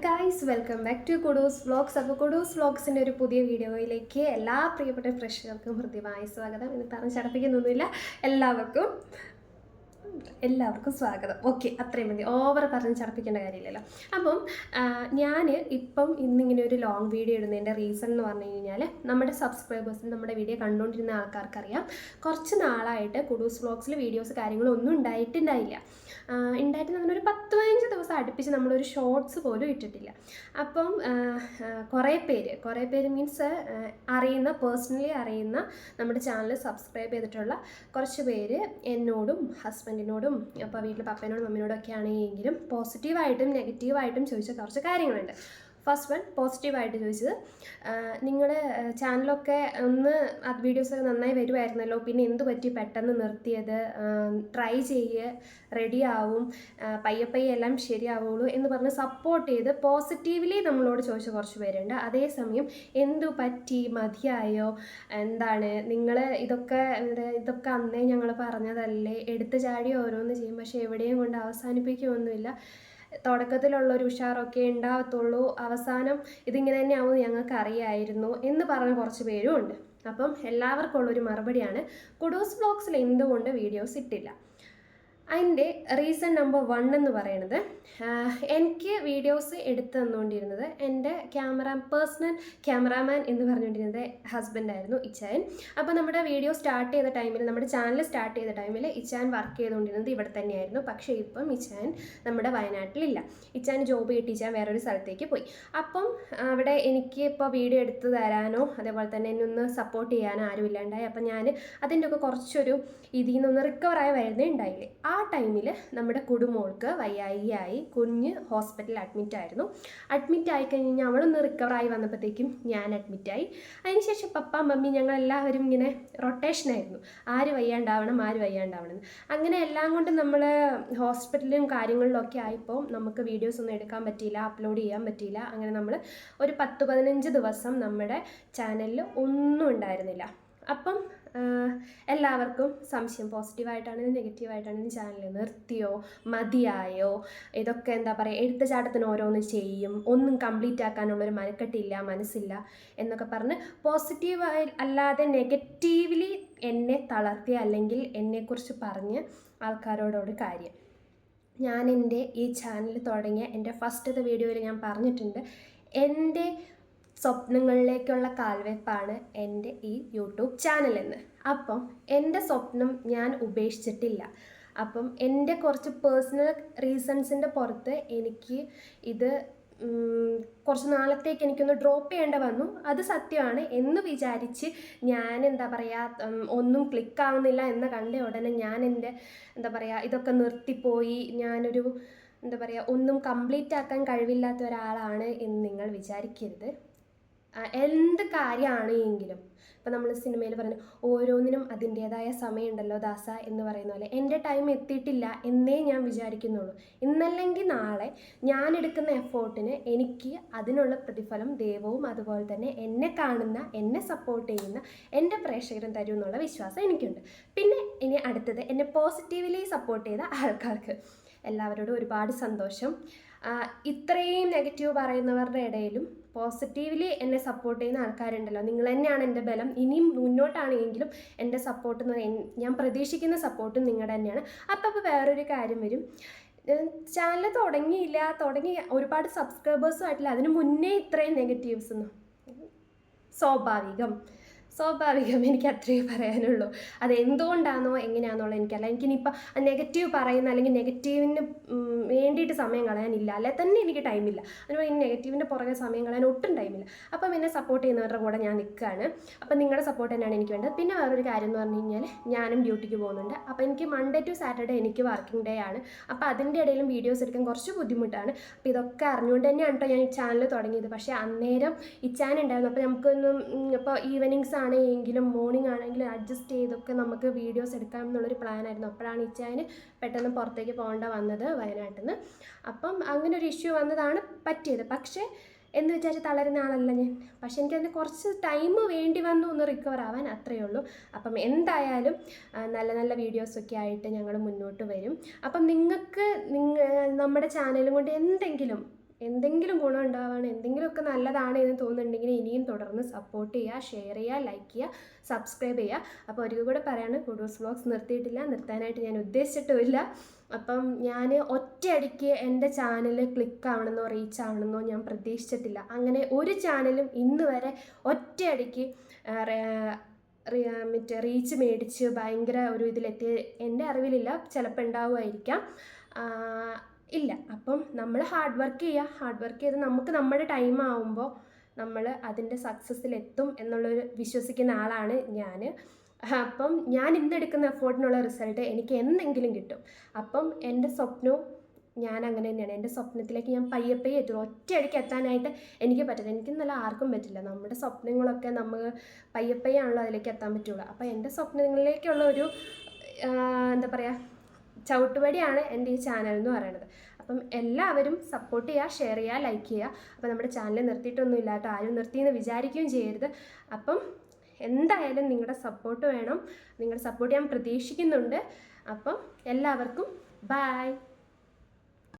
Guys welcome back to Kudus vlogs അപ്പോൾ Kudus വ്ളോഗ്സിന്റെ ഒരു പുതിയ വീഡിയോയിലേക്ക് എല്ലാ പ്രിയപ്പെട്ട പ്രേക്ഷകർക്കും ഹൃദ്യമായ സ്വാഗതം. ഇന്ന് പറഞ്ഞ് ചടപ്പിക്കുന്നൊന്നുമില്ല. എല്ലാവർക്കും എല്ലാവർക്കും സ്വാഗതം. ഓക്കെ അത്രയും മതി. ഓവർ പറഞ്ഞ് ചടപ്പിക്കേണ്ട കാര്യമില്ലല്ലോ. അപ്പം ഞാൻ ഇപ്പം ഇന്നിങ്ങനെ ഒരു ലോങ് വീഡിയോ ഇടുന്നതിന്റെ റീസൺ എന്ന് പറഞ്ഞു കഴിഞ്ഞാൽ നമ്മുടെ സബ്സ്ക്രൈബേഴ്സിന് നമ്മുടെ വീഡിയോ കണ്ടുകൊണ്ടിരുന്ന ആൾക്കാർക്കറിയാം. കുറച്ച് നാളായിട്ട് കുഡൂസ് വ്ളോഗ്സിൽ വീഡിയോസ് കാര്യങ്ങളൊന്നും ഉണ്ടായിട്ടുണ്ടായില്ല. ഉണ്ടായിട്ട് നമ്മൾ ഒരു പത്ത് പതിനഞ്ച് ദിവസം അടുപ്പിച്ച് നമ്മളൊരു ഷോർട്സ് പോലും ഇട്ടിട്ടില്ല. അപ്പം കുറേ പേര് കുറേ പേര് മീൻസ് അറിയുന്ന പേഴ്സണലി അറിയുന്ന നമ്മുടെ ചാനൽ സബ്സ്ക്രൈബ് ചെയ്തിട്ടുള്ള കുറച്ച് പേര് എന്നോടും ഹസ്ബൻഡിനോടും അപ്പോൾ വീട്ടിൽ പപ്പേനോടും മമ്മിനോടും ഒക്കെ ആണെങ്കിലും പോസിറ്റീവായിട്ടും നെഗറ്റീവായിട്ടും ചോദിച്ച കുറച്ച് കാര്യങ്ങളുണ്ട്. ഫസ്റ്റ് വൺ പോസിറ്റീവായിട്ട് ചോദിച്ചത്. നിങ്ങളുടെ ചാനലൊക്കെ ഒന്ന് അത് വീഡിയോസൊക്കെ നന്നായി വരുമായിരുന്നല്ലോ പിന്നെ എന്ത് പറ്റി പെട്ടെന്ന് നിർത്തിയത്? ട്രൈ ചെയ്യ് റെഡി ആവും പയ്യെ പയ്യെ എല്ലാം ശരിയാവുള്ളൂ എന്ന് പറഞ്ഞ് സപ്പോർട്ട് ചെയ്ത് പോസിറ്റീവ്ലി നമ്മളോട് ചോദിച്ച കുറച്ച് പേരുണ്ട്. അതേസമയം എന്തു പറ്റി? മതിയായോ? എന്താണ്? നിങ്ങൾ ഇതൊക്കെ ഇതൊക്കെ അന്നേ ഞങ്ങൾ പറഞ്ഞതല്ലേ? എടുത്തു ചാടി ഓരോന്ന് ചെയ്യും പക്ഷേ എവിടെയും കൊണ്ട് അവസാനിപ്പിക്കുകയൊന്നുമില്ല തുടക്കത്തിലുള്ള ഒരു ഉഷാറൊക്കെ ഉണ്ടാവത്തുള്ളൂ അവസാനം ഇതിങ്ങനെ തന്നെ ആവും ഞങ്ങൾക്ക് അറിയായിരുന്നു എന്ന് പറഞ്ഞ കുറച്ച് പേരും ഉണ്ട്. അപ്പം എല്ലാവർക്കും ഉള്ളൊരു മറുപടിയാണ്. കുഡൂസ് ബ്ലോഗ്സിൽ എന്തുകൊണ്ട് വീഡിയോസ് ഇട്ടില്ല? അതിന്റെ റീസൺ നമ്പർ വൺ എന്ന് പറയുന്നത് എനിക്ക് വീഡിയോസ് എടുത്തു തന്നുകൊണ്ടിരുന്നത് എന്റെ ക്യാമറ പേഴ്സണൽ ക്യാമറാമാൻ എന്ന് പറഞ്ഞുകൊണ്ടിരുന്നത് ഹസ്ബൻഡായിരുന്നു ഇച്ചായൻ. അപ്പോൾ നമ്മുടെ വീഡിയോ സ്റ്റാർട്ട് ചെയ്ത ടൈമിൽ നമ്മുടെ ചാനൽ സ്റ്റാർട്ട് ചെയ്ത ടൈമിൽ ഇച്ചാൻ വർക്ക് ചെയ്തുകൊണ്ടിരുന്നത് ഇവിടെ തന്നെയായിരുന്നു. പക്ഷേ ഇപ്പം ഇച്ചാൻ നമ്മുടെ വയനാട്ടിലില്ല. ഇച്ചാൻ ജോബ് കിട്ടി ഇച്ചാൻ വേറൊരു സ്ഥലത്തേക്ക് പോയി. അപ്പം അവിടെ എനിക്ക് ഇപ്പോൾ വീഡിയോ എടുത്തു തരാനോ അതേപോലെ തന്നെ എന്നെ ഒന്ന് സപ്പോർട്ട് ചെയ്യാനോ ആരും ഇല്ലാണ്ടായി അപ്പം ഞാൻ അതിന്റെ ഒക്കെ കുറച്ചൊരു ഇതിൽ നിന്നൊന്ന് റിക്കവറായി വരുന്നേ ഉണ്ടായില്ലേ. ആ ടൈമിൽ നമ്മുടെ കുടുമോൾക്ക് വയ്യായികയായി കുഞ്ഞ് ഹോസ്പിറ്റലിൽ അഡ്മിറ്റ് ആയിരുന്നു. അഡ്മിറ്റ് ആയി കഴിഞ്ഞ് അവളൊന്ന് റിക്കവറായി വന്നപ്പോഴത്തേക്കും ഞാൻ അഡ്മിറ്റായി അതിനുശേഷം പപ്പ മമ്മി ഞങ്ങൾ എല്ലാവരും ഇങ്ങനെ റൊട്ടേഷനായിരുന്നു ആര് വയ്യാണ്ടാവണം ആര് വയ്യാണ്ടാവണം അങ്ങനെ എല്ലാം കൊണ്ടും നമ്മൾ ഹോസ്പിറ്റലിലും കാര്യങ്ങളിലൊക്കെ ആയപ്പോൾ നമുക്ക് വീഡിയോസ് ഒന്നും എടുക്കാൻ പറ്റിയില്ല അപ്ലോഡ് ചെയ്യാൻ പറ്റിയില്ല. അങ്ങനെ നമ്മൾ ഒരു പത്ത് പതിനഞ്ച് ദിവസം നമ്മുടെ ചാനലിൽ ഒന്നും ഉണ്ടായിരുന്നില്ല. എല്ലാവർക്കും സംശയം പോസിറ്റീവായിട്ടാണെങ്കിലും നെഗറ്റീവായിട്ടാണെങ്കിലും ചാനൽ നിർത്തിയോ? മതിയായോ? ഇതൊക്കെ എന്താ പറയുക എഴുത്തചാട്ടത്തിന് ഓരോന്ന് ചെയ്യും ഒന്നും കംപ്ലീറ്റ് ആക്കാനുള്ളൊരു മനക്കെട്ടില്ല മനസ്സില്ല എന്നൊക്കെ പറഞ്ഞ് പോസിറ്റീവായി അല്ലാതെ നെഗറ്റീവ്ലി എന്നെ തളർത്തിയ അല്ലെങ്കിൽ എന്നെക്കുറിച്ച് പറഞ്ഞ് ആൾക്കാരോടൊരു കാര്യം. ഞാൻ എന്റെ ഈ ചാനൽ തുടങ്ങിയ എന്റെ ഫസ്റ്റത്തെ വീഡിയോയിൽ ഞാൻ പറഞ്ഞിട്ടുണ്ട് എന്റെ സ്വപ്നങ്ങളിലേക്കുള്ള കാൽവെപ്പാണ് എന്റെ ഈ യൂട്യൂബ് ചാനൽ എന്ന് അപ്പം എന്റെ സ്വപ്നം ഞാൻ ഉപേക്ഷിച്ചിട്ടില്ല. അപ്പം എന്റെ കുറച്ച് പേഴ്സണൽ റീസൺസിന്റെ പുറത്ത് എനിക്ക് ഇത് കുറച്ച് നാളത്തേക്ക് എനിക്കൊന്ന് ഡ്രോപ്പ് ചെയ്യേണ്ട വന്നു. അത് സത്യമാണ്. എന്ന് വിചാരിച്ച് ഞാൻ എന്താ പറയുക ഒന്നും ക്ലിക്ക് ആവുന്നില്ല എന്ന് കണ്ട ഉടനെ ഞാൻ എന്റെ എന്താ പറയുക ഇതൊക്കെ നിർത്തിപ്പോയി. ഞാനൊരു എന്താ പറയുക ഒന്നും കംപ്ലീറ്റ് ആക്കാൻ കഴിവില്ലാത്ത ഒരാളാണ് എന്ന് നിങ്ങൾ വിചാരിക്കരുത്. എന്ത് കാര്യമാണെങ്കിലും ഇപ്പം നമ്മൾ സിനിമയിൽ പറഞ്ഞു ഓരോന്നിനും അതിന്റേതായ സമയമുണ്ടല്ലോ ദാസ എന്ന് പറയുന്ന പോലെ. എന്റെ ടൈം എത്തിയിട്ടില്ല എന്നേ ഞാൻ വിചാരിക്കുന്നുള്ളൂ. ഇന്നല്ലെങ്കിൽ നാളെ ഞാൻ എടുക്കുന്ന എഫേർട്ടിന് എനിക്ക് അതിനുള്ള പ്രതിഫലം ദൈവവും അതുപോലെ തന്നെ എന്നെ കാണുന്ന എന്നെ സപ്പോർട്ട് ചെയ്യുന്ന എന്റെ പ്രേക്ഷകരും തരും എന്നുള്ള വിശ്വാസം എനിക്കുണ്ട്. പിന്നെ ഇനി അടുത്തത് എന്നെ പോസിറ്റീവ്ലി സപ്പോർട്ട് ചെയ്ത ആൾക്കാർക്ക്. എല്ലാവരോടും ഒരുപാട് സന്തോഷം. ഇത്രയും നെഗറ്റീവ് പറയുന്നവരുടെ ഇടയിലും പോസിറ്റീവ്ലി എന്നെ സപ്പോർട്ട് ചെയ്യുന്ന ആൾക്കാരുണ്ടല്ലോ. നിങ്ങൾ തന്നെയാണ് എന്റെ ബലം. ഇനിയും മുന്നോട്ടാണെങ്കിലും എന്റെ സപ്പോർട്ട് എന്ന് ഞാൻ പ്രതീക്ഷിക്കുന്ന സപ്പോർട്ടും നിങ്ങളുടെ തന്നെയാണ്. അപ്പം അപ്പോൾ വേറൊരു കാര്യം വരും. ചാനൽ തുടങ്ങിയില്ല. തുടങ്ങി ഒരുപാട് സബ്സ്ക്രൈബേഴ്സും ആയിട്ടില്ല. അതിന് മുന്നേ ഇത്രയും നെഗറ്റീവ്സ് ഒന്നും സ്വാഭാവികം. സ്വാഭാവികം എനിക്ക് അത്രയേ പറയാനുള്ളൂ. അത് എന്തുകൊണ്ടാണോ എങ്ങനെയാണെന്നുള്ള എനിക്കല്ല എനിക്കിനിപ്പോൾ നെഗറ്റീവ് പറയുന്ന അല്ലെങ്കിൽ നെഗറ്റീവിന് വേണ്ടിയിട്ട് സമയം കളയാനില്ല. അല്ലെ തന്നെ എനിക്ക് ടൈമില്ല അതുപോലെ ഈ നെഗറ്റീവിന്റെ പുറകെ സമയം കളയാൻ ഒട്ടും ടൈമില്ല അപ്പം എന്നെ സപ്പോർട്ട് ചെയ്യുന്നവരുടെ കൂടെ ഞാൻ നിൽക്കുകയാണ്. അപ്പം നിങ്ങളുടെ സപ്പോർട്ട് തന്നെയാണ് എനിക്ക് വേണ്ടത്. പിന്നെ വേറൊരു കാര്യം എന്ന് പറഞ്ഞു കഴിഞ്ഞാൽ ഞാനും ഡ്യൂട്ടിക്ക് പോകുന്നുണ്ട്. അപ്പോൾ എനിക്ക് മൺഡേ ടു സാറ്റർഡേ എനിക്ക് വർക്കിംഗ് ഡേ ആണ്. അപ്പോൾ അതിന്റെ ഇടയിലും വീഡിയോസ് എടുക്കാൻ കുറച്ച് ബുദ്ധിമുട്ടാണ്. അപ്പോൾ ഇതൊക്കെ അറിഞ്ഞുകൊണ്ട് തന്നെയാണ് കേട്ടോ ഞാൻ ഈ ചാനൽ തുടങ്ങിയത്. പക്ഷേ അന്നേരം ഈ ചാനൽ ഉണ്ടായിരുന്നു. അപ്പോൾ നമുക്കൊന്നും ഇപ്പോൾ ഈവനിങ്സ് ആണെങ്കിലും മോർണിംഗ് ആണെങ്കിലും അഡ്ജസ്റ്റ് ചെയ്തൊക്കെ നമുക്ക് വീഡിയോസ് എടുക്കാം എന്നുള്ളൊരു പ്ലാനായിരുന്നു അപ്പോഴാണ് ചാനൽ പെട്ടെന്ന് പുറത്തേക്ക് പോകേണ്ട വന്നത് വയനാട്ടിൽ നിന്ന്. അപ്പം അങ്ങനെ ഒരു ഇഷ്യൂ വന്നതാണ് പറ്റിയത്. പക്ഷേ എന്ന് വിചാരിച്ച് തളരുന്ന ആളല്ല ഞാൻ. പക്ഷെ എനിക്കതിന് കുറച്ച് ടൈം വേണ്ടി വന്നു ഒന്ന് റിക്കവർ ആവാൻ അത്രയേ ഉള്ളൂ. അപ്പം എന്തായാലും നല്ല നല്ല വീഡിയോസൊക്കെ ആയിട്ട് ഞങ്ങൾ മുന്നോട്ട് വരും. അപ്പം നിങ്ങൾക്ക് നിങ്ങ നമ്മുടെ ചാനലും കൊണ്ട് എന്തെങ്കിലും എന്തെങ്കിലും ഗുണം ഉണ്ടാവാണ് എന്തെങ്കിലുമൊക്കെ നല്ലതാണ് എന്ന് തോന്നുന്നുണ്ടെങ്കിൽ ഇനിയും തുടർന്ന് സപ്പോർട്ട് ചെയ്യുക ഷെയർ ചെയ്യുക ലൈക്ക് ചെയ്യുക സബ്സ്ക്രൈബ് ചെയ്യുക. അപ്പോൾ ഒരു കൂടെ പറയാണ് കുഡൂസ് വ്ളോഗ്സ് നിർത്തിയിട്ടില്ല നിർത്താനായിട്ട് ഞാൻ ഉദ്ദേശിച്ചിട്ടുമില്ല. അപ്പം ഞാൻ ഒറ്റയടിക്ക് എന്റെ ചാനൽ ക്ലിക്ക് ആവണമെന്നോ റീച്ച് ആവണമെന്നോ ഞാൻ പ്രതീക്ഷിച്ചിട്ടില്ല. അങ്ങനെ ഒരു ചാനലും ഇന്ന് വരെ ഒറ്റയടിക്ക് മറ്റേ റീച്ച് മേടിച്ച് ഭയങ്കര ഒരു ഇതിലെത്തി എന്റെ അറിവിലില്ല. ചിലപ്പോൾ ഉണ്ടാവുമായിരിക്കാം. ഇല്ല. അപ്പം നമ്മൾ ഹാർഡ് വർക്ക് ചെയ്യുക ഹാർഡ് വർക്ക് ചെയ്ത് നമുക്ക് നമ്മുടെ ടൈം ആവുമ്പോൾ നമ്മൾ അതിന്റെ സക്സസ്സിലെത്തും എന്നുള്ളൊരു വിശ്വസിക്കുന്ന ആളാണ് ഞാൻ അപ്പം ഞാൻ ഇന്നെടുക്കുന്ന എഫേർട്ടിനുള്ള റിസൾട്ട് എനിക്ക് എന്തെങ്കിലും കിട്ടും. അപ്പം എന്റെ സ്വപ്നവും ഞാൻ അങ്ങനെ തന്നെയാണ്. എന്റെ സ്വപ്നത്തിലേക്ക് ഞാൻ പയ്യെ പയ്യെ എത്തും. ഒറ്റയടിക്ക് എത്താനായിട്ട് എനിക്ക് പറ്റില്ല എനിക്ക് നല്ല ആർക്കും പറ്റില്ല. നമ്മുടെ സ്വപ്നങ്ങളൊക്കെ നമ്മൾ പയ്യെ പയ്യാണല്ലോ അതിലേക്ക് എത്താൻ പറ്റുള്ളൂ. അപ്പോൾ എന്റെ സ്വപ്നങ്ങളിലേക്കുള്ള ഒരു എന്താ പറയുക ചവിട്ടുപടിയാണ് എന്റെ ഈ ചാനൽ എന്ന് പറയുന്നത് അപ്പം എല്ലാവരും സപ്പോർട്ട് ചെയ്യുക ഷെയർ ചെയ്യുക ലൈക്ക് ചെയ്യുക. അപ്പം നമ്മുടെ ചാനൽ നിർത്തിയിട്ടൊന്നും ഇല്ലാത്ത ആരും നിർത്തിയെന്ന് വിചാരിക്കുകയും ചെയ്യരുത്. അപ്പം എന്തായാലും നിങ്ങളുടെ സപ്പോർട്ട് വേണം. നിങ്ങളുടെ സപ്പോർട്ട് ഞാൻ പ്രതീക്ഷിക്കുന്നുണ്ട്. അപ്പം എല്ലാവർക്കും ബായ്